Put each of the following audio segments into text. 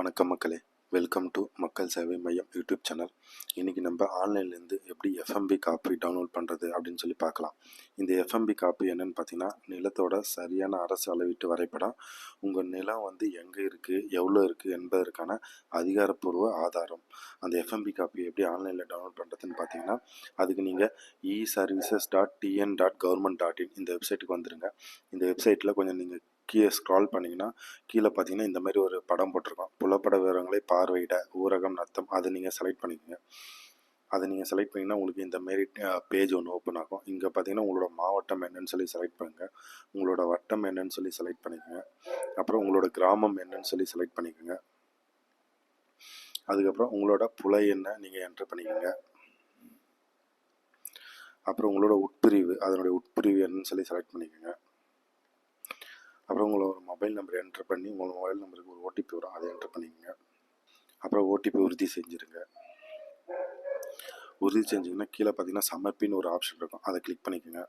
வணக்கம் மக்களே. Welcome to மக்கள் சேவை மையம் யூடியூப் சேனல். இன்றைக்கி நம்ம ஆன்லைன்லேருந்து எப்படி எஃப்எம்பி காப்பி டவுன்லோட் பண்ணுறது அப்படின்னு சொல்லி பார்க்கலாம். இந்த எஃப்எம்பி காப்பி என்னன்னு பார்த்தீங்கன்னா நிலத்தோட சரியான அரசு அளவீட்டு வரைபடம். உங்கள் நிலம் வந்து எங்கே இருக்குது எவ்வளோ இருக்குது என்பதற்கான அதிகாரப்பூர்வ ஆதாரம். அந்த எஃப்எம்பி காப்பி எப்படி ஆன்லைனில் டவுன்லோட் பண்ணுறதுன்னு பார்த்தீங்கன்னா அதுக்கு நீங்கள் e services dot TN dot government dot in இந்த வெப்சைட்டுக்கு வந்துடுங்க இந்த வெப்சைட்டில் கொஞ்சம் நீங்கள் கீழே ஸ்க்ரால் பண்ணிங்கன்னா கீழே பார்த்தீங்கன்னா இந்த மாதிரி ஒரு படம் போட்டிருக்கோம். புலப்பட விவரங்களை பார்வையிட ஊரகம் நத்தம் அதை நீங்கள் செலக்ட் பண்ணிக்கோங்க. அதை நீங்கள் செலக்ட் பண்ணிங்கன்னா உங்களுக்கு இந்த மாரி பேஜ் ஒன்று ஓப்பன் ஆகும். இங்கே பார்த்தீங்கன்னா உங்களோட மாவட்டம் என்னன்னு சொல்லி செலக்ட் பண்ணுங்கள் உங்களோட வட்டம் என்னன்னு சொல்லி செலக்ட் பண்ணிக்கோங்க. அப்புறம் உங்களோட கிராமம் என்னன்னு சொல்லி செலக்ட் பண்ணிக்கோங்க. அதுக்கப்புறம் உங்களோட புலை என்ன நீங்கள் என்ட்ரு பண்ணிக்கோங்க. அப்புறம் உங்களோட உட்பிரிவு அதனுடைய உட்பிரிவு என்னன்னு சொல்லி செலக்ட் பண்ணிக்கோங்க. அப்புறம் உங்களோட ஒரு மொபைல் நம்பர் என்ட்ரு பண்ணி உங்கள் மொபைல் நம்பருக்கு ஒரு ஓடிபி வரும். அதை என்ட்ரு பண்ணிக்கோங்க. அப்புறம் ஓடிபி உறுதி செஞ்சுருங்க. உறுதி செஞ்சிங்கன்னா கீழே பார்த்தீங்கன்னா சமர்ப்பின்னு ஒரு ஆப்ஷன் இருக்கும். அதை கிளிக் பண்ணிக்கோங்க.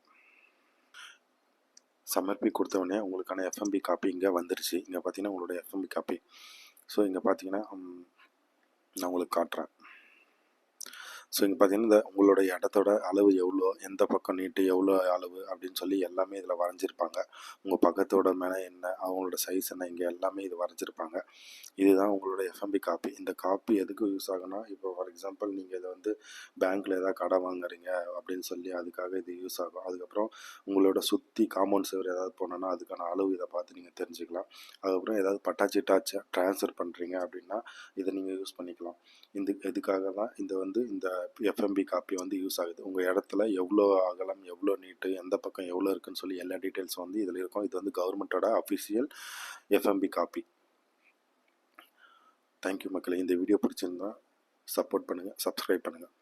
சமர்ப்பி கொடுத்தவொடனே உங்களுக்கான எஃப்எம்பி காப்பி இங்கே வந்துருச்சு. இங்கே பார்த்தீங்கன்னா உங்களோட எஃப்எம்பி காப்பி ஸோ இங்கே பார்த்தீங்கன்னா நான் உங்களுக்கு காட்டுறேன். ஸோ இங்கே பார்த்தீங்கன்னா இந்த உங்களோட இடத்தோட அளவு எவ்வளோ எந்த பக்கம் நீட்டு எவ்வளோ அளவு அப்படின்னு சொல்லி எல்லாமே இதில் வரைஞ்சிருப்பாங்க. உங்கள் பக்கத்தோட மேலே என்ன அவங்களோட சைஸ் என்ன இங்கே எல்லாமே இது வரைஞ்சிருப்பாங்க. இதுதான் உங்களோட எஃப்எம்பி காப்பி இந்த காப்பி எதுக்கு யூஸ் ஆகுனா இப்போ ஃபார் எக்ஸாம்பிள் நீங்கள் இதை வந்து பேங்க்கில் ஏதாவது கடை வாங்குறீங்க அப்படின்னு சொல்லி அதுக்காக இது யூஸ் ஆகும். அதுக்கப்புறம் உங்களோட சுற்றி காம்பவுண்ட் சேவர் ஏதாவது போனோன்னா அதுக்கான அளவு இதை பார்த்து நீங்கள் தெரிஞ்சுக்கலாம். அதுக்கப்புறம் ஏதாவது பட்டாச்சிட்டா ட்ரான்ஸ்ஃபர் பண்ணுறீங்க அப்படின்னா இதை நீங்கள் யூஸ் பண்ணிக்கலாம். இந்த இதுக்காக தான் இந்த வந்து இந்த எஃப்எம்பி காப்பி வந்து யூஸ் ஆகுது. உங்கள் இடத்துல எவ்வளோ அகலம் எவ்வளோ நீட்டு எந்த பக்கம் எவ்வளோ இருக்குன்னு சொல்லி எல்லா டீட்டெயில்ஸ் வந்து இதில் இருக்கும். இது வந்து கவர்மெண்ட்டோட அஃபிஷியல் எஃப்எம்பி காப்பி தேங்க்யூ மக்களே. இந்த வீடியோ பிடிச்சிருந்தா சப்போர்ட் பண்ணுங்கள் சப்ஸ்கிரைப் பண்ணுங்கள்